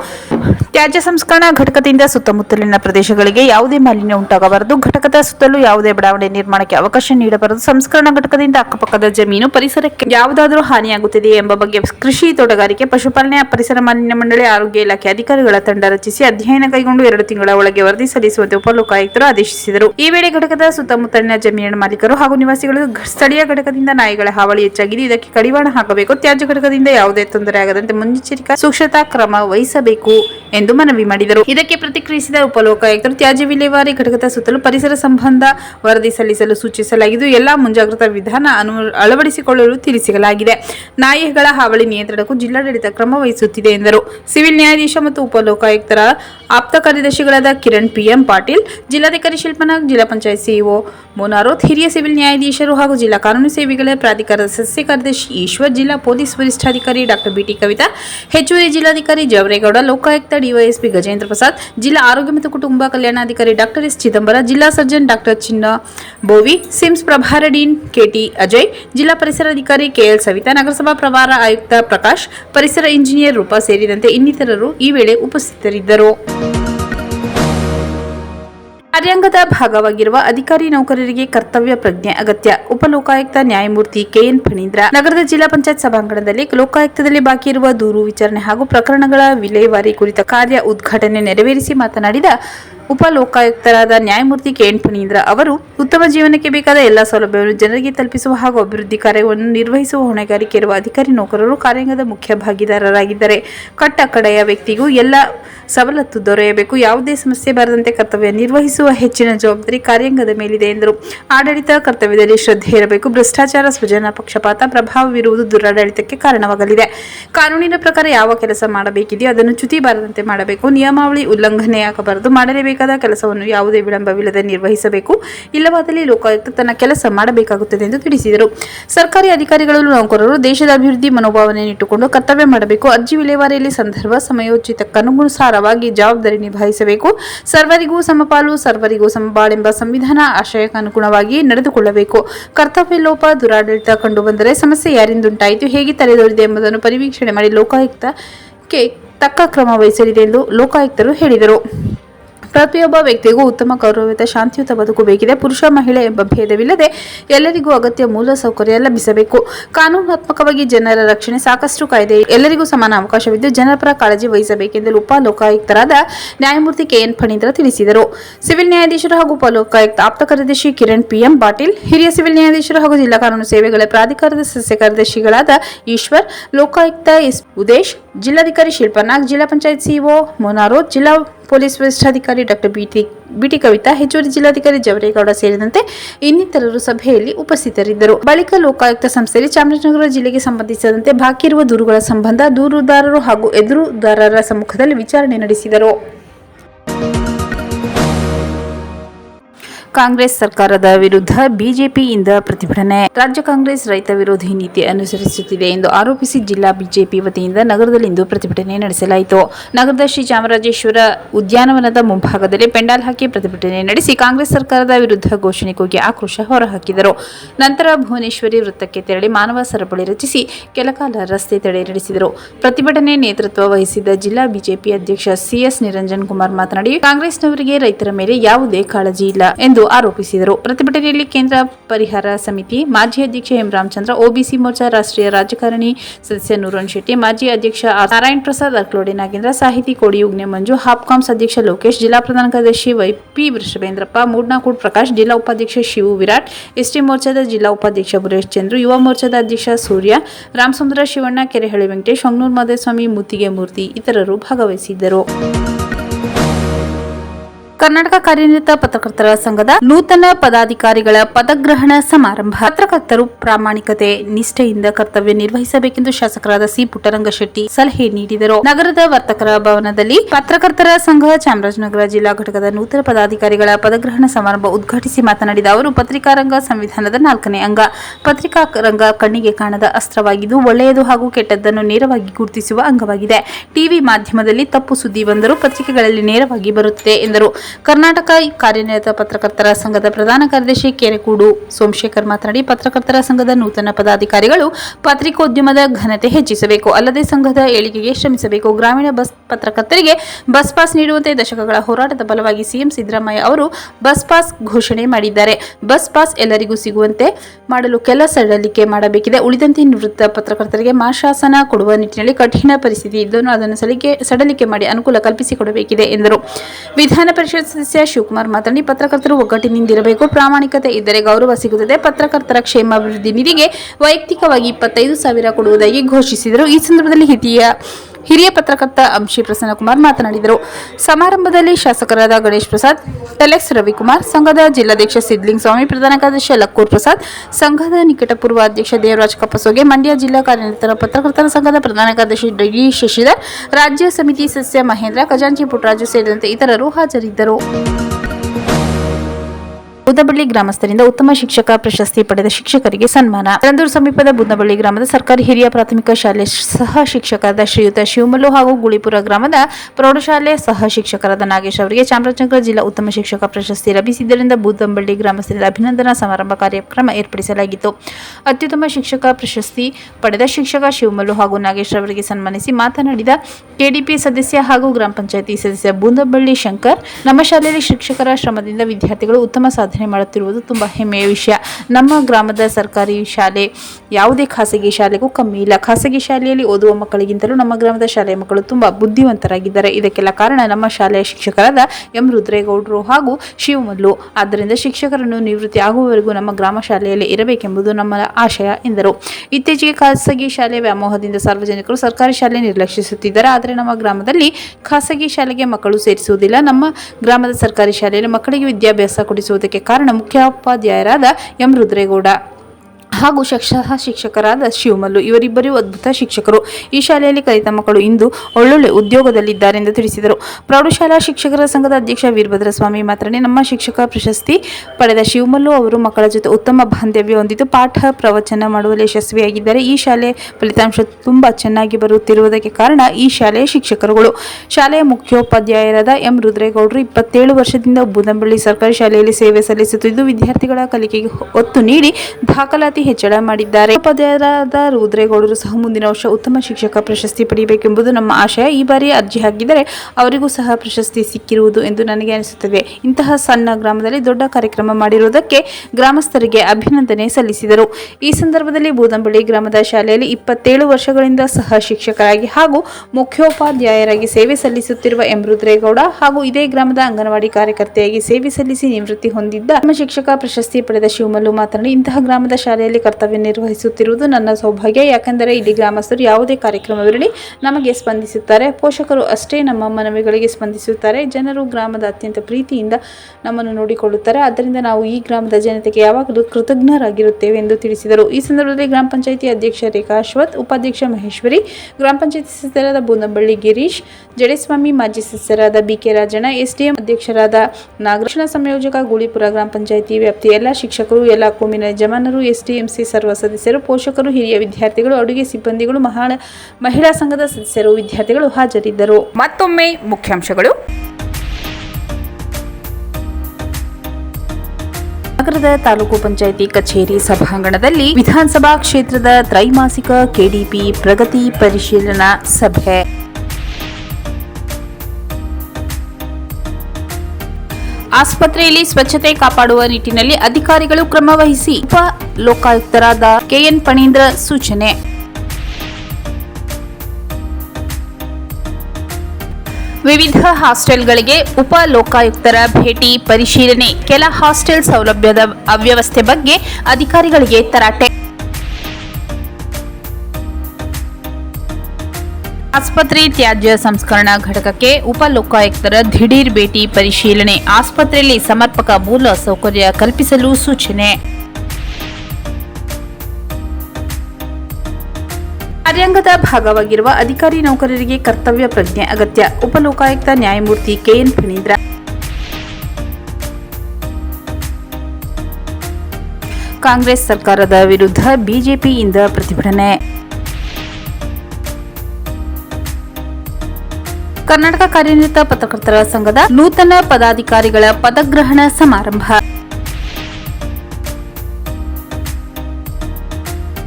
ತ್ಯಾಜ್ಯ ಸಂಸ್ಕರಣಾ ಘಟಕದಿಂದ ಸುತ್ತಮುತ್ತಲಿನ ಪ್ರದೇಶಗಳಿಗೆ ಯಾವುದೇ ಮಾಲಿನ್ಯ ಉಂಟಾಗಬಾರದು. ಘಟಕದ ಸುತ್ತಲೂ ಯಾವುದೇ ಬಡಾವಣೆ ನಿರ್ಮಾಣಕ್ಕೆ ಅವಕಾಶ ನೀಡಬಾರದು. ಸಂಸ್ಕರಣಾ ಘಟಕದಿಂದ ಅಕ್ಕಪಕ್ಕದ ಜಮೀನು ಪರಿಸರಕ್ಕೆ ಯಾವುದಾದರೂ ಹಾನಿಯಾಗುತ್ತಿದೆಯೇ ಎಂಬ ಬಗ್ಗೆ ಕೃಷಿ ತೋಟಗಾರಿಕೆ, ಪಶುಪಾಲನೆ, ಪರಿಸರ ಮಾಲಿನ್ಯ ಮಂಡಳಿ, ಆರೋಗ್ಯ ಇಲಾಖೆ ಅಧಿಕಾರಿಗಳ ತಂಡ ರಚಿಸಿ ಅಧ್ಯಯನ ಕೈಗೊಂಡು ಎರಡು ತಿಂಗಳ ಒಳಗೆ ವರದಿ ಸಲ್ಲಿಸುವಂತೆ ಉಪಲೋಕಾಯುಕ್ತರು ಆದೇಶಿಸಿದರು. ಈ ವೇಳೆ ಘಟಕದ ಸುತ್ತಮುತ್ತಲಿನ ಜಮೀನಿನ ಮಾಲೀಕರು ಹಾಗೂ ನಿವಾಸಿಗಳು ಸ್ಥಳೀಯ ಘಟಕದಿಂದ ನಾಯಿಗಳ ಹಾವಳಿ ಹೆಚ್ಚಾಗಿದೆ. ಇದಕ್ಕೆ ಕಡಿವಾಣ ಹಾಕಬೇಕು. ಮಾಡಬೇಕು ತ್ಯಾಜ್ಯ ಘಟಕದಿಂದ ಯಾವುದೇ ತೊಂದರೆ ಆಗದಂತೆ ಮುನ್ನೆಚ್ಚರಿಕಾ ಸೂಕ್ಷ್ಮತಾ ಕ್ರಮ ವಹಿಸಬೇಕು ಎಂದು ಮನವಿ ಮಾಡಿದರು. ಇದಕ್ಕೆ ಪ್ರತಿಕ್ರಿಯಿಸಿದ ಉಪಲೋಕಾಯುಕ್ತರು, ತ್ಯಾಜ್ಯ ವಿಲೇವಾರಿ ಘಟಕದ ಸುತ್ತಲೂ ಪರಿಸರ ಸಂಬಂಧ ವರದಿ ಸಲ್ಲಿಸಲು ಸೂಚಿಸಲಾಗಿದ್ದು, ಎಲ್ಲಾ ಮುಂಜಾಗ್ರತಾ ವಿಧಾನ ಅನು- ಅಳವಡಿಸಿಕೊಳ್ಳಲು ತಿಳಿಸಲಾಗಿದೆ. ನಾಯಿಗಳ ಹಾವಳಿ ನಿಯಂತ್ರಣಕ್ಕೂ ಜಿಲ್ಲಾಡಳಿತ ಕ್ರಮ ವಹಿಸುತ್ತಿದೆ ಎಂದರು. ಸಿವಿಲ್ ನ್ಯಾಯಾಧೀಶ ಮತ್ತು ಉಪಲೋಕಾಯುಕ್ತರ ಆಪ್ತ ಕಾರ್ಯದರ್ಶಿಗಳಾದ ಕಿರಣ್ ಪಿಎಂ ಪಾಟೀಲ್, ಜಿಲ್ಲಾಧಿಕಾರಿ ಶಿಲ್ಪನಾಗ್, ಜಿಲ್ಲಾ ಪಂಚಾಯತ್ ಸಿಇಒ ಮೋನಾರೋತ್, ಹಿರಿಯ ಸಿವಿಲ್ ನ್ಯಾಯಾಧೀಶರು ಹಾಗೂ ಜಿಲ್ಲಾ ಕಾನೂನು ಸೇವೆಗಳ ಪ್ರಾಧಿಕಾರದ ಸದಸ್ಯ ಕಾರ್ಯದರ್ಶಿ ಈಶ್ವರ್, ಜಿಲ್ಲಾ ಪೊಲೀಸ್ ವರಿಷ್ಠಾಧಿಕಾರಿ ಡಾಕ್ಟರ್ ಬಿಟಿ ಕವಿತಾ, ಹೆಚ್ಚುವರಿ ಜಿಲ್ಲಾಧಿಕಾರಿ ಜವರೇಗೌಡ, ಲೋಕಾಯುಕ್ತ ಡಿವೈಎಸ್ಪಿ ಗಜೇಂದ್ರ ಪ್ರಸಾದ್, ಜಿಲ್ಲಾ ಆರೋಗ್ಯ ಮತ್ತು ಕುಟುಂಬ ಕಲ್ಯಾಣಾಧಿಕಾರಿ ಡಾಕ್ಟರ್ ಎಸ್ ಚಿದಂಬರ, ಜಿಲ್ಲಾ surgeon doctor Chinna Bovi, SIMS ಪ್ರಭಾರ ಡೀನ್ ಕೆಟಿ ಅಜಯ್, ಜಿಲ್ಲಾ ಪರಿಸರ ಅಧಿಕಾರಿ ಕೆಎಲ್ ಸವಿತಾ, ನಗರಸಭಾ ಪ್ರಭಾರ ಆಯುಕ್ತ ಪ್ರಕಾಶ್, ಪರಿಸರ ಇಂಜಿನಿಯರ್ ರೂಪಾ ಸೇರಿದಂತೆ ಇನ್ನಿತರರು ಈ ವೇಳೆ ಉಪಸ್ಥಿತರಿದ್ದರು. ಕಾರ್ಯಾಂಗದ ಭಾಗವಾಗಿರುವ ಅಧಿಕಾರಿ ನೌಕರರಿಗೆ ಕರ್ತವ್ಯ, ಪ್ರಜ್ಞೆ, ಅಗತ್ಯ. ಉಪಲೋಕಾಯುಕ್ತ ನ್ಯಾಯಮೂರ್ತಿ ಕೆಎನ್ ಫಣೀಂದ್ರ. ನಗರದ ಜಿಲ್ಲಾ ಪಂಚಾಯತ್ ಸಭಾಂಗಣದಲ್ಲಿ ಲೋಕಾಯುಕ್ತದಲ್ಲಿ ಬಾಕಿ ಇರುವ ದೂರು ವಿಚಾರಣೆ ಹಾಗೂ ಪ್ರಕರಣಗಳ ವಿಲೇವಾರಿ ಕುರಿತ ಕಾರ್ಯ ಉದ್ಘಾಟನೆ ನೆರವೇರಿಸಿ ಮಾತನಾಡಿದ ಉಪಲೋಕಾಯುಕ್ತರಾದ ನ್ಯಾಯಮೂರ್ತಿ ಕೆಎನ್ ಪುನೀಂದ್ರ ಅವರು ಉತ್ತಮ ಜೀವನಕ್ಕೆ ಬೇಕಾದ ಎಲ್ಲ ಸೌಲಭ್ಯವನ್ನು ಜನರಿಗೆ ತಲುಪಿಸುವ ಹಾಗೂ ಅಭಿವೃದ್ಧಿ ಕಾರ್ಯವನ್ನು ನಿರ್ವಹಿಸುವ ಹೊಣೆಗಾರಿಕೆ ಇರುವ ಅಧಿಕಾರಿ ನೌಕರರು ಕಾರ್ಯಾಂಗದ ಮುಖ್ಯ ಭಾಗಿದಾರರಾಗಿದ್ದಾರೆ. ಕಟ್ಟ ಕಡೆಯ ವ್ಯಕ್ತಿಗೂ ಎಲ್ಲ ಸವಲತ್ತು ದೊರೆಯಬೇಕು. ಯಾವುದೇ ಸಮಸ್ಯೆ ಬಾರದಂತೆ ಕರ್ತವ್ಯ ನಿರ್ವಹಿಸುವ ಹೆಚ್ಚಿನ ಜವಾಬ್ದಾರಿ ಕಾರ್ಯಾಂಗದ ಮೇಲಿದೆ ಎಂದರು. ಆಡಳಿತ ಕರ್ತವ್ಯದಲ್ಲಿ ಶ್ರದ್ಧೆ ಇರಬೇಕು. ಭ್ರಷ್ಟಾಚಾರ, ಸ್ವಜನ ಪಕ್ಷಪಾತ, ಪ್ರಭಾವವಿರುವುದು ದುರಾಡಳಿತಕ್ಕೆ ಕಾರಣವಾಗಲಿದೆ. ಕಾನೂನಿನ ಪ್ರಕಾರ ಯಾವ ಕೆಲಸ ಮಾಡಬೇಕಿದೆಯೋ ಅದನ್ನು ಚ್ಯುತಿ ಬಾರದಂತೆ ಮಾಡಬೇಕು. ನಿಯಮಾವಳಿ ಉಲ್ಲಂಘನೆಯಾಗಬಾರದು. ಮಾಡಲೇಬೇಕಾದ ಕೆಲಸವನ್ನು ಯಾವುದೇ ವಿಳಂಬವಿಲ್ಲದೆ ನಿರ್ವಹಿಸಬೇಕು. ಇಲ್ಲವಾದಲ್ಲಿ ಲೋಕಾಯುಕ್ತ ತನ್ನ ಕೆಲಸ ಮಾಡಬೇಕಾಗುತ್ತದೆ ಎಂದು ತಿಳಿಸಿದರು. ಸರ್ಕಾರಿ ಅಧಿಕಾರಿಗಳು ನೌಕರರು ದೇಶದ ಅಭಿವೃದ್ಧಿ ಮನೋಭಾವನೆಯನ್ನು ಇಟ್ಟುಕೊಂಡು ಕರ್ತವ್ಯ ಮಾಡಬೇಕು. ಅರ್ಜಿ ವಿಲೇವಾರಿಯಲ್ಲಿ ಸಂದರ್ಭ ಸಮಯೋಚಿತಕ್ಕನುಸಾರವಾಗಿ ಜವಾಬ್ದಾರಿ ನಿಭಾಯಿಸಬೇಕು. ಸರ್ವರಿಗೂ ಸಮಪಾಲು, ಸರ್ವರಿಗೂ ಸಮಬಾಳೆಂಬ ಸಂವಿಧಾನ ಆಶಯಕ್ಕನುಗುಣವಾಗಿ ನಡೆದುಕೊಳ್ಳಬೇಕು. ಕರ್ತವ್ಯ ಲೋಪ ದುರಾಡಳಿತ ಕಂಡುಬಂದರೆ ಸಮಸ್ಯೆ ಯಾರಿಂದುಂಟಾಯಿತು, ಹೇಗೆ ತಲೆದೋರಿದೆ ಎಂಬುದನ್ನು ಪರಿವೀಕ್ಷಣೆ ಮಾಡಿ ಲೋಕಾಯುಕ್ತಕ್ಕೆ ತಕ್ಕ ಕ್ರಮ ವಹಿಸಲಿದೆ ಎಂದು ಲೋಕಾಯುಕ್ತರು ಹೇಳಿದರು. ಪ್ರತಿಯೊಬ್ಬ ವ್ಯಕ್ತಿಗೂ ಉತ್ತಮ ಗೌರವಿತ ಶಾಂತಿಯುತ ಬದುಕು ಬೇಕಿದೆ. ಪುರುಷ, ಮಹಿಳೆ ಎಂಬ ಭೇದವಿಲ್ಲದೆ ಎಲ್ಲರಿಗೂ ಅಗತ್ಯ ಮೂಲ ಸೌಕರ್ಯ ಲಭಿಸಬೇಕು. ಕಾನೂನಾತ್ಮಕವಾಗಿ ಜನರ ರಕ್ಷಣೆ ಸಾಕಷ್ಟು ಕಾಯ್ದೆ ಎಲ್ಲರಿಗೂ ಸಮಾನ ಅವಕಾಶವಿದ್ದು ಜನರ ಪರ ಕಾಳಜಿ ವಹಿಸಬೇಕೆಂದು ಉಪ ಲೋಕಾಯುಕ್ತರಾದ ನ್ಯಾಯಮೂರ್ತಿ ಕೆಎನ್ ಫಣೀಂದ್ರ ತಿಳಿಸಿದರು. ಸಿವಿಲ್ ನ್ಯಾಯಾಧೀಶರು ಹಾಗೂ ಉಪ ಲೋಕಾಯುಕ್ತ ಆಪ್ತ ಕಾರ್ಯದರ್ಶಿ ಕಿರಣ್ ಪಿಎಂ ಪಾಟೀಲ್, ಹಿರಿಯ ಸಿವಿಲ್ ನ್ಯಾಯಾಧೀಶರು ಹಾಗೂ ಜಿಲ್ಲಾ ಕಾನೂನು ಸೇವೆಗಳ ಪ್ರಾಧಿಕಾರದ ಸದಸ್ಯ ಕಾರ್ಯದರ್ಶಿಗಳಾದ ಈಶ್ವರ್, ಲೋಕಾಯುಕ್ತ ಎಸ್ ಉದೇಶ್, ಜಿಲ್ಲಾಧಿಕಾರಿ ಶಿಲ್ಪನಾಗ್, ಜಿಲ್ಲಾ ಪಂಚಾಯತ್ ಸಿಇಒ ಮೋನಾರೋ, ಜಿಲ್ಲಾ ಪೊಲೀಸ್ ವರಿಷ್ಠಾಧಿಕಾರಿ ಡಾಕ್ಟರ್ ಬಿಟಿ ಬಿಟಿ ಕವಿತಾ ಹೆಚ್ಚುವರಿ ಜಿಲ್ಲಾಧಿಕಾರಿ ಜವರೇಗೌಡ ಸೇರಿದಂತೆ ಇನ್ನಿತರರು ಸಭೆಯಲ್ಲಿ ಉಪಸ್ಥಿತರಿದ್ದರು. ಬಳಿಕ ಲೋಕಾಯುಕ್ತ ಸಂಸ್ಥೆಯಲ್ಲಿ ಚಾಮರಾಜನಗರ ಜಿಲ್ಲೆಗೆ ಸಂಬಂಧಿಸಿದಂತೆ ಬಾಕಿ ಇರುವ ದೂರುಗಳ ಸಂಬಂಧ ದೂರುದಾರರು ಹಾಗೂ ಎದುರುದಾರರ ಸಮ್ಮುಖದಲ್ಲಿ ವಿಚಾರಣೆ ನಡೆಸಿದರು. ಕಾಂಗ್ರೆಸ್ ಸರ್ಕಾರದ ವಿರುದ್ಧ ಬಿಜೆಪಿಯಿಂದ ಪ್ರತಿಭಟನೆ. ರಾಜ್ಯ ಕಾಂಗ್ರೆಸ್ ರೈತ ವಿರೋಧಿ ನೀತಿ ಅನುಸರಿಸುತ್ತಿದೆ ಎಂದು ಆರೋಪಿಸಿ ಜಿಲ್ಲಾ ಬಿಜೆಪಿ ವತಿಯಿಂದ ನಗರದಲ್ಲಿಂದು ಪ್ರತಿಭಟನೆ ನಡೆಸಲಾಯಿತು. ನಗರದ ಶ್ರೀ ಚಾಮರಾಜೇಶ್ವರ ಉದ್ಯಾನವನದ ಮುಂಭಾಗದಲ್ಲಿ ಪೆಂಡಾಲ್ ಹಾಕಿ ಪ್ರತಿಭಟನೆ ನಡೆಸಿ ಕಾಂಗ್ರೆಸ್ ಸರ್ಕಾರದ ವಿರುದ್ಧ ಘೋಷಣೆ ಕೂಗಿ ಆಕ್ರೋಶ ಹೊರಹಾಕಿದರು. ನಂತರ ಭುವನೇಶ್ವರಿ ವೃತ್ತಕ್ಕೆ ತೆರಳಿ ಮಾನವ ಸರಪಳಿ ರಚಿಸಿ ಕೆಲಕಾಲ ರಸ್ತೆ ತಡೆ ನಡೆಸಿದರು. ಪ್ರತಿಭಟನೆ ನೇತೃತ್ವ ವಹಿಸಿದ್ದ ಜಿಲ್ಲಾ ಬಿಜೆಪಿ ಅಧ್ಯಕ್ಷ ಸಿಎಸ್ ನಿರಂಜನ್ ಕುಮಾರ್ ಮಾತನಾಡಿ, ಕಾಂಗ್ರೆಸ್ನವರಿಗೆ ರೈತರ ಮೇಲೆ ಯಾವುದೇ ಕಾಳಜಿ ಇಲ್ಲ ಎಂದು ಆರೋಪಿಸಿದರು. ಪ್ರತಿಭಟನೆಯಲ್ಲಿ ಕೇಂದ್ರ ಪರಿಹಾರ ಸಮಿತಿ ಮಾಜಿ ಅಧ್ಯಕ್ಷ ಎಂ ರಾಮಚಂದ್ರ, ಒಬಿಸಿ ಮೋರ್ಚಾ ರಾಷ್ಟ್ರೀಯ ರಾಜಕಾರಣಿ ಸದಸ್ಯ ನೂರನ್ ಶೆಟ್ಟಿ, ಮಾಜಿ ಅಧ್ಯಕ್ಷ ನಾರಾಯಣ ಪ್ರಸಾದ್ ಅರ್ಕ್ಲೋಡೆ ನಾಗೇಂದ್ರ, ಸಾಹಿತಿ ಕೋಡಿ ಉಗ್ನೆ ಮಂಜು, ಹಾಪ್ಕಾಮ್ಸ್ ಅಧ್ಯಕ್ಷ ಲೋಕೇಶ್, ಜಿಲ್ಲಾ ಪ್ರಧಾನ ಕಾರ್ಯದರ್ಶಿ ವೈಪಿ ವೃಷಭೇಂದ್ರಪ್ಪ, ಮೂಡ್ನಾಕೂಡ್ ಪ್ರಕಾಶ್, ಜಿಲ್ಲಾ ಉಪಾಧ್ಯಕ್ಷ ಶಿವು ವಿರಾಟ್ ಎಸ್ಟಿ ಮೋರ್ಚಾದ ಜಿಲ್ಲಾ ಉಪಾಧ್ಯಕ್ಷ ಬುರೇಶ್ ಚಂದ್ರು, ಯುವ ಮೋರ್ಚಾದ ಅಧ್ಯಕ್ಷ ಸೂರ್ಯ ರಾಮಸುಂದರ ಶಿವಣ್ಣ, ಕೆರೆಹಳ್ಳಿ ವೆಂಕಟೇಶ್, ಹೊಂಗನೂರು ಮಾದೇಸ್ವಾಮಿ, ಮುತ್ತಿಗೆ ಮೂರ್ತಿ ಇತರರು ಭಾಗವಹಿಸಿದ್ದರು. ಕರ್ನಾಟಕ ಕಾರ್ಯನಿರತ ಪತ್ರಕರ್ತರ ಸಂಘದ ನೂತನ ಪದಾಧಿಕಾರಿಗಳ ಪದಗ್ರಹಣ ಸಮಾರಂಭ. ಪತ್ರಕರ್ತರು ಪ್ರಾಮಾಣಿಕತೆ, ನಿಷ್ಠೆಯಿಂದ ಕರ್ತವ್ಯ ನಿರ್ವಹಿಸಬೇಕೆಂದು ಶಾಸಕರಾದ ಸಿ. ಪುಟ್ಟರಂಗ ಶೆಟ್ಟಿ ಸಲಹೆ ನೀಡಿದರು. ನಗರದ ವರ್ತಕರ ಭವನದಲ್ಲಿ ಪತ್ರಕರ್ತರ ಸಂಘ, ಚಾಮರಾಜನಗರ ಜಿಲ್ಲಾ ಘಟಕದ ನೂತನ ಪದಾಧಿಕಾರಿಗಳ ಪದಗ್ರಹಣ ಸಮಾರಂಭ ಉದ್ಘಾಟಿಸಿ ಮಾತನಾಡಿದ ಅವರು ಪತ್ರಿಕಾ ರಂಗ ಸಂವಿಧಾನದ ನಾಲ್ಕನೇ ಅಂಗ. ಪತ್ರಿಕಾ ರಂಗ ಕಣ್ಣಿಗೆ ಕಾಣದ ಅಸ್ತ್ರವಾಗಿದ್ದು, ಒಳ್ಳೆಯದು ಹಾಗೂ ಕೆಟ್ಟದ್ದನ್ನು ನೇರವಾಗಿ ಗುರುತಿಸುವ ಅಂಗವಾಗಿದೆ. ಟಿವಿ ಮಾಧ್ಯಮದಲ್ಲಿ ತಪ್ಪು ಸುದ್ದಿ ಬಂದರೂ ಪತ್ರಿಕೆಗಳಲ್ಲಿ ನೇರವಾಗಿ ಬರುತ್ತಿದೆ ಎಂದರು. ಕರ್ನಾಟಕ ಕಾರ್ಯನಿರತ ಪತ್ರಕರ್ತರ ಸಂಘದ ಪ್ರಧಾನ ಕಾರ್ಯದರ್ಶಿ ಕೆರೆಕೂಡು ಸೋಮಶೇಖರ್ ಮಾತನಾಡಿ, ಪತ್ರಕರ್ತರ ಸಂಘದ ನೂತನ ಪದಾಧಿಕಾರಿಗಳು ಪತ್ರಿಕೋದ್ಯಮದ ಘನತೆ ಹೆಚ್ಚಿಸಬೇಕು. ಅಲ್ಲದೆ ಸಂಘದ ಏಳಿಗೆಗೆ ಶ್ರಮಿಸಬೇಕು. ಗ್ರಾಮೀಣ ಬಸ್ ಪತ್ರಕರ್ತರಿಗೆ ಬಸ್ ಪಾಸ್ ನೀಡುವಂತೆ ದಶಕಗಳ ಹೋರಾಟದ ಬಲವಾಗಿ ಸಿಎಂ ಸಿದ್ದರಾಮಯ್ಯ ಅವರು ಬಸ್ ಪಾಸ್ ಘೋಷಣೆ ಮಾಡಿದ್ದಾರೆ. ಬಸ್ ಪಾಸ್ ಎಲ್ಲರಿಗೂ ಸಿಗುವಂತೆ ಮಾಡಲು ಕೆಲ ಸಡಲಿಕೆ ಮಾಡಬೇಕಿದೆ. ಉಳಿದಂತೆ ನಿವೃತ್ತ ಪತ್ರಕರ್ತರಿಗೆ ಮಾಶಾಸನ ಕೊಡುವ ನಿಟ್ಟಿನಲ್ಲಿ ಕಠಿಣ ಪರಿಸ್ಥಿತಿ ಇದ್ದನ್ನು ಅದನ್ನು ಸಡಲಿಕೆ ಮಾಡಿ ಅನುಕೂಲ ಕಲ್ಪಿಸಿಕೊಡಬೇಕಿದೆ ಎಂದರು. ವಿಧಾನ ಪರಿಷತ್ ಪರಿಷತ್ ಸದಸ್ಯ ಶಿವಕುಮಾರ್ ಮಾತನಾಡಿ, ಪತ್ರಕರ್ತರು ಒಗ್ಗಟ್ಟಿನಿಂದಿರಬೇಕು. ಪ್ರಾಮಾಣಿಕತೆ ಇದ್ದರೆ ಗೌರವ ಸಿಗುತ್ತದೆ. ಪತ್ರಕರ್ತರ ಕ್ಷೇಮಾಭಿವೃದ್ಧಿ ನಿಧಿಗೆ ವೈಯಕ್ತಿಕವಾಗಿ ಇಪ್ಪತ್ತೈದು ಸಾವಿರ ಕೊಡುವುದಾಗಿ ಘೋಷಿಸಿದರು. ಈ ಸಂದರ್ಭದಲ್ಲಿ ಹಿರಿಯ ಹಿರಿಯ ಪತ್ರಕರ್ತ ಅಂಶಿ ಪ್ರಸನ್ನಕುಮಾರ್ ಮಾತನಾಡಿದರು. ಸಮಾರಂಭದಲ್ಲಿ ಶಾಸಕರಾದ ಗಣೇಶ್ ಪ್ರಸಾದ್, ಟೆಲೆಕ್ಸ್ ರವಿಕುಮಾರ್, ಸಂಘದ ಜಿಲ್ಲಾಧ್ಯಕ್ಷ ಸಿದ್ಲಿಂಗ್ ಸ್ವಾಮಿ, ಪ್ರಧಾನ ಕಾರ್ಯದರ್ಶಿ ಲಕ್ಕೂರ್ ಪ್ರಸಾದ್, ಸಂಘದ ನಿಕಟಪೂರ್ವ ಅಧ್ಯಕ್ಷ ದೇವರಾಜ್ ಕಪ್ಪಸೋಗೆ, ಮಂಡ್ಯ ಜಿಲ್ಲಾ ಕಾರ್ಯನಿರತರ ಪತ್ರಕರ್ತರ ಸಂಘದ ಪ್ರಧಾನ ಕಾರ್ಯದರ್ಶಿ ಡಿ ಶಶಿಧರ್, ರಾಜ್ಯ ಸಮಿತಿ ಸದಸ್ಯ ಮಹೇಂದ್ರ, ಖಜಾಂಚಿ ಪುಟ್ಟರಾಜು ಸೇರಿದಂತೆ ಇತರರು ಹಾಜರಿದ್ದರು. ಬುದ್ದಬಳ್ಳಿ ಗ್ರಾಮಸ್ಥರಿಂದ ಉತ್ತಮ ಶಿಕ್ಷಕ ಪ್ರಶಸ್ತಿ ಪಡೆದ ಶಿಕ್ಷಕರಿಗೆ ಸನ್ಮಾನ. ರಂದೂರು ಸಮೀಪದ ಬುದ್ದಬಳ್ಳಿ ಗ್ರಾಮದ ಸರ್ಕಾರಿ ಹಿರಿಯ ಪ್ರಾಥಮಿಕ ಶಾಲೆ ಸಹ ಶಿಕ್ಷಕರಾದ ಶ್ರೀಯುತ ಶಿವಮಲ್ಲು ಹಾಗೂ ಗುಳಿಪುರ ಗ್ರಾಮದ ಪ್ರೌಢಶಾಲೆ ಸಹ ಶಿಕ್ಷಕರಾದ ನಾಗೇಶ್ ಅವರಿಗೆ ಚಾಮರಾಜನಗರ ಜಿಲ್ಲಾ ಉತ್ತಮ ಶಿಕ್ಷಕ ಪ್ರಶಸ್ತಿ ಲಭಿಸಿದ್ದರಿಂದ ಬುದ್ಧಂಬಳ್ಳಿ ಗ್ರಾಮಸ್ಥರಿಂದ ಅಭಿನಂದನಾ ಸಮಾರಂಭ ಕಾರ್ಯಕ್ರಮ ಏರ್ಪಡಿಸಲಾಗಿತ್ತು. ಅತ್ಯುತ್ತಮ ಶಿಕ್ಷಕ ಪ್ರಶಸ್ತಿ ಪಡೆದ ಶಿಕ್ಷಕ ಶಿವಮಲ್ಲು ಹಾಗೂ ನಾಗೇಶ್ ಅವರಿಗೆ ಸನ್ಮಾನಿಸಿ ಮಾತನಾಡಿದ ಕೆಡಿಪಿ ಸದಸ್ಯ ಹಾಗೂ ಗ್ರಾಮ ಪಂಚಾಯತಿ ಸದಸ್ಯ ಬೂಂದಬಳ್ಳಿ ಶಂಕರ್, ನಮ್ಮ ಶಾಲೆಯಲ್ಲಿ ಶಿಕ್ಷಕರ ಶ್ರಮದಿಂದ ವಿದ್ಯಾರ್ಥಿಗಳು ಉತ್ತಮ ಸಾಧನೆ ಮಾಡುತ್ತಿರುವುದು ತುಂಬ ಹೆಮ್ಮೆಯ ವಿಷಯ. ನಮ್ಮ ಗ್ರಾಮದ ಸರ್ಕಾರಿ ಶಾಲೆ ಯಾವುದೇ ಖಾಸಗಿ ಶಾಲೆಗೂ ಕಮ್ಮಿ ಇಲ್ಲ. ಖಾಸಗಿ ಶಾಲೆಯಲ್ಲಿ ಓದುವ ಮಕ್ಕಳಿಗಿಂತಲೂ ನಮ್ಮ ಗ್ರಾಮದ ಶಾಲೆಯ ಮಕ್ಕಳು ತುಂಬ ಬುದ್ಧಿವಂತರಾಗಿದ್ದಾರೆ. ಇದಕ್ಕೆಲ್ಲ ಕಾರಣ ನಮ್ಮ ಶಾಲೆಯ ಶಿಕ್ಷಕರಾದ ಎಂ ರುದ್ರೇಗೌಡರು ಹಾಗೂ ಶಿವಮಲ್ಲು. ಆದ್ದರಿಂದ ಶಿಕ್ಷಕರನ್ನು ನಿವೃತ್ತಿ ಆಗುವವರೆಗೂ ನಮ್ಮ ಗ್ರಾಮ ಶಾಲೆಯಲ್ಲಿ ಇರಬೇಕೆಂಬುದು ನಮ್ಮ ಆಶಯ, ಎಂದರು. ಇತ್ತೀಚೆಗೆ ಖಾಸಗಿ ಶಾಲೆ ವ್ಯಾಮೋಹದಿಂದ ಸಾರ್ವಜನಿಕರು ಸರ್ಕಾರಿ ಶಾಲೆ ನಿರ್ಲಕ್ಷಿಸುತ್ತಿದ್ದಾರೆ. ಆದರೆ ನಮ್ಮ ಗ್ರಾಮದಲ್ಲಿ ಖಾಸಗಿ ಶಾಲೆಗೆ ಮಕ್ಕಳು ಸೇರಿಸುವುದಿಲ್ಲ. ನಮ್ಮ ಗ್ರಾಮದ ಸರ್ಕಾರಿ ಶಾಲೆಯಲ್ಲಿ ಮಕ್ಕಳಿಗೆ ವಿದ್ಯಾಭ್ಯಾಸ ಕೊಡಿಸುವುದಕ್ಕೆ ಕಾರಣ ಮುಖ್ಯೋಪಾಧ್ಯಾಯರಾದ ಎಂ ರುದ್ರೇಗೌಡ. ಹಾಗೂ ಸಹ ಶಿಕ್ಷಕರಾದ ಶಿವಮಲ್ಲು. ಇವರಿಬ್ಬರೂ ಅದ್ಭುತ ಶಿಕ್ಷಕರು. ಈ ಶಾಲೆಯಲ್ಲಿ ಕಲಿತ ಮಕ್ಕಳು ಇಂದು ಒಳ್ಳೊಳ್ಳೆ ಉದ್ಯೋಗದಲ್ಲಿದ್ದಾರೆ ಎಂದು ತಿಳಿಸಿದರು. ಪ್ರೌಢಶಾಲಾ ಶಿಕ್ಷಕರ ಸಂಘದ ಅಧ್ಯಕ್ಷ ವೀರಭದ್ರ ಸ್ವಾಮಿ ಮಾತನಾಡಿ, ನಮ್ಮ ಶಿಕ್ಷಕ ಪ್ರಶಸ್ತಿ ಪಡೆದ ಶಿವಮಲ್ಲು ಅವರು ಮಕ್ಕಳ ಜೊತೆ ಉತ್ತಮ ಬಾಂಧವ್ಯ ಹೊಂದಿದ್ದು ಪಾಠ, ಪ್ರವಚನ ಮಾಡುವಲ್ಲಿ ಯಶಸ್ವಿಯಾಗಿದ್ದಾರೆ. ಈ ಶಾಲೆ ಫಲಿತಾಂಶ ತುಂಬ ಚೆನ್ನಾಗಿ ಬರುತ್ತಿರುವುದಕ್ಕೆ ಕಾರಣ ಈ ಶಾಲೆಯ ಶಿಕ್ಷಕರುಗಳು. ಶಾಲೆಯ ಮುಖ್ಯೋಪಾಧ್ಯಾಯರಾದ ಎಂ. ರುದ್ರೇಗೌಡರು ಇಪ್ಪತ್ತೇಳು ವರ್ಷದಿಂದ ಬೂದಂಬಳ್ಳಿ ಸರ್ಕಾರಿ ಶಾಲೆಯಲ್ಲಿ ಸೇವೆ ಸಲ್ಲಿಸುತ್ತಿದ್ದು, ವಿದ್ಯಾರ್ಥಿಗಳ ಕಲಿಕೆಗೆ ಒತ್ತು ನೀಡಿ ದಾಖಲಾತಿ ಹೆಚ್ಚಳ ಮಾಡಿದ್ದಾರೆ. ಉಪಾಧ್ಯಾಯರಾದ ರುದ್ರೇಗೌಡರು ಸಹ ಮುಂದಿನ ವರ್ಷ ಉತ್ತಮ ಶಿಕ್ಷಕ ಪ್ರಶಸ್ತಿ ಪಡೆಯಬೇಕೆಂಬುದು ನಮ್ಮ ಆಶಯ. ಈ ಬಾರಿ ಅರ್ಜಿ ಹಾಕಿದರೆ ಅವರಿಗೂ ಸಹ ಪ್ರಶಸ್ತಿ ಸಿಕ್ಕಿರುವುದು ಎಂದು ನನಗೆ ಅನಿಸುತ್ತದೆ. ಇಂತಹ ಸಣ್ಣ ಗ್ರಾಮದಲ್ಲಿ ದೊಡ್ಡ ಕಾರ್ಯಕ್ರಮ ಮಾಡಿರುವುದಕ್ಕೆ ಗ್ರಾಮಸ್ಥರಿಗೆ ಅಭಿನಂದನೆ ಸಲ್ಲಿಸಿದರು. ಈ ಸಂದರ್ಭದಲ್ಲಿ ಬೂದಂಬಳ್ಳಿ ಗ್ರಾಮದ ಶಾಲೆಯಲ್ಲಿ ಇಪ್ಪತ್ತೇಳು ವರ್ಷಗಳಿಂದ ಸಹ ಶಿಕ್ಷಕರಾಗಿ ಹಾಗೂ ಮುಖ್ಯೋಪಾಧ್ಯಾಯರಾಗಿ ಸೇವೆ ಸಲ್ಲಿಸುತ್ತಿರುವ ಎಂ. ರುದ್ರೇಗೌಡ ಹಾಗೂ ಇದೇ ಗ್ರಾಮದ ಅಂಗನವಾಡಿ ಕಾರ್ಯಕರ್ತೆಯಾಗಿ ಸೇವೆ ಸಲ್ಲಿಸಿ ನಿವೃತ್ತಿ ಹೊಂದಿದ್ದ ನಮ್ಮ ಶಿಕ್ಷಕ ಪ್ರಶಸ್ತಿ ಪಡೆದ ಶಿವಮಲ್ಲು ಮಾತನಾಡಿ, ಇಂತಹ ಗ್ರಾಮದ ಶಾಲೆಯಲ್ಲಿ ಕರ್ತವ್ಯ ನಿರ್ವಹಿಸುತ್ತಿರುವುದು ನನ್ನ ಸೌಭಾಗ್ಯ. ಯಾಕೆಂದರೆ ಇಲ್ಲಿ ಗ್ರಾಮಸ್ಥರು ಯಾವುದೇ ಕಾರ್ಯಕ್ರಮವಿರಲಿ ನಮಗೆ ಸ್ಪಂದಿಸುತ್ತಾರೆ. ಪೋಷಕರು ಅಷ್ಟೇ ನಮ್ಮ ಮನವಿಗಳಿಗೆ ಸ್ಪಂದಿಸುತ್ತಾರೆ. ಜನರು ಗ್ರಾಮದ ಅತ್ಯಂತ ಪ್ರೀತಿಯಿಂದ ನಮ್ಮನ್ನು ನೋಡಿಕೊಳ್ಳುತ್ತಾರೆ. ಆದ್ದರಿಂದ ನಾವು ಈ ಗ್ರಾಮದ ಜನತೆಗೆ ಯಾವಾಗಲೂ ಕೃತಜ್ಞರಾಗಿರುತ್ತೇವೆ ಎಂದು ತಿಳಿಸಿದರು. ಈ ಸಂದರ್ಭದಲ್ಲಿ ಗ್ರಾಮ ಪಂಚಾಯಿತಿ ಅಧ್ಯಕ್ಷ ರೇಖಾ ಅಶ್ವತ್ ಉಪಾಧ್ಯಕ್ಷ ಮಹೇಶ್ವರಿ, ಗ್ರಾಮ ಪಂಚಾಯಿತಿ ಸದಸ್ಯರಾದ ಬೂನಬಳ್ಳಿ ಗಿರೀಶ್, ಜಡೇಸ್ವಾಮಿ ಮಾಜಿ ಸದಸ್ಯರಾದ ಬಿಕೆ ರಾಜಣ್ಣ, ಎಸ್ಡಿಎಂ ಅಧ್ಯಕ್ಷರಾದ ನಾಗರಕ್ಷಣ ಸಂಯೋಜಕ, ಗುಳಿಪುರ ಗ್ರಾಮ ಪಂಚಾಯಿತಿ ವ್ಯಾಪ್ತಿಯ ಎಲ್ಲ ಶಿಕ್ಷಕರು, ಎಲ್ಲ ಕೋಮಿನ ಯಜಮಾನರು ಎಸ್ಡಿಎಂಸಿ ಸರ್ವ ಸದಸ್ಯರು, ಪೋಷಕರು, ಹಿರಿಯ ವಿದ್ಯಾರ್ಥಿಗಳು, ಅಡುಗೆ ಸಿಬ್ಬಂದಿಗಳು ಮಹಾ ಮಹಿಳಾ ಸಂಘದ ಸದಸ್ಯರು, ವಿದ್ಯಾರ್ಥಿಗಳು ಹಾಜರಿದ್ದರು. ಮತ್ತೊಮ್ಮೆ ಮುಖ್ಯಾಂಶಗಳು. ನಗರದ ತಾಲೂಕು ಪಂಚಾಯಿತಿ ಕಚೇರಿ ಸಭಾಂಗಣದಲ್ಲಿ ವಿಧಾನಸಭಾ ಕ್ಷೇತ್ರದ ತ್ರೈಮಾಸಿಕ ಕೆಡಿಪಿ ಪ್ರಗತಿ ಪರಿಶೀಲನಾ ಸಭೆ. ಆಸ್ಪತ್ರೆಯಲ್ಲಿ ಸ್ವಚ್ಛತೆ ಕಾಪಾಡುವ ನಿಟ್ಟಿನಲ್ಲಿ ಅಧಿಕಾರಿಗಳು ಕ್ರಮ ವಹಿಸಿ ಉಪ ಲೋಕಾಯುಕ್ತರಾದ ಕೆಎನ್ ಪಣೀಂದ್ರ ಸೂಚನೆ. ವಿವಿಧ ಹಾಸ್ಟೆಲ್ಗಳಿಗೆ ಉಪ ಲೋಕಾಯುಕ್ತರ ಭೇಟಿ ಪರಿಶೀಲನೆ. ಕೆಲ ಹಾಸ್ಟೆಲ್ ಸೌಲಭ್ಯದ ಅವ್ಯವಸ್ಥೆ ಬಗ್ಗೆ ಅಧಿಕಾರಿಗಳಿಗೆ ತರಾಟೆ. ಆಸ್ಪತ್ರೆ ತ್ಯಾಜ್ಯ ಸಂಸ್ಕರಣಾ ಘಟಕಕ್ಕೆ ಉಪ ಲೋಕಾಯುಕ್ತರ ದಿಢೀರ್ ಭೇಟಿ ಪರಿಶೀಲನೆ. ಆಸ್ಪತ್ರೆಯಲ್ಲಿ ಸಮರ್ಪಕ ಮೂಲ ಸೌಕರ್ಯ ಕಲ್ಪಿಸಲು ಸೂಚನೆ. ಕಾರ್ಯಾಂಗದ ಭಾಗವಾಗಿರುವ ಅಧಿಕಾರಿ ನೌಕರರಿಗೆ ಕರ್ತವ್ಯ ಪ್ರಜ್ಞೆ ಅಗತ್ಯ. ಉಪಲೋಕಾಯುಕ್ತ ನ್ಯಾಯಮೂರ್ತಿ ಕೆಎನ್ ಫಣೀಂದ್ರ. ಕಾಂಗ್ರೆಸ್ ಸರ್ಕಾರದ ವಿರುದ್ಧ ಬಿಜೆಪಿಯಿಂದ ಪ್ರತಿಭಟನೆ. ಕರ್ನಾಟಕ ಕಾರ್ಯನಿರತ ಪತ್ರಕರ್ತರ ಸಂಘದ ನೂತನ ಪದಾಧಿಕಾರಿಗಳ ಪದಗ್ರಹಣ ಸಮಾರಂಭ.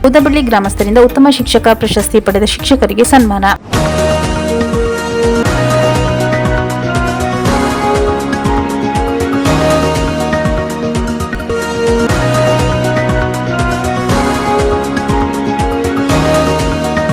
ಉದಬಳ್ಳಿ ಗ್ರಾಮಸ್ಥರಿಂದ ಉತ್ತಮ ಶಿಕ್ಷಕ ಪ್ರಶಸ್ತಿ ಪಡೆದ ಶಿಕ್ಷಕರಿಗೆ ಸನ್ಮಾನ.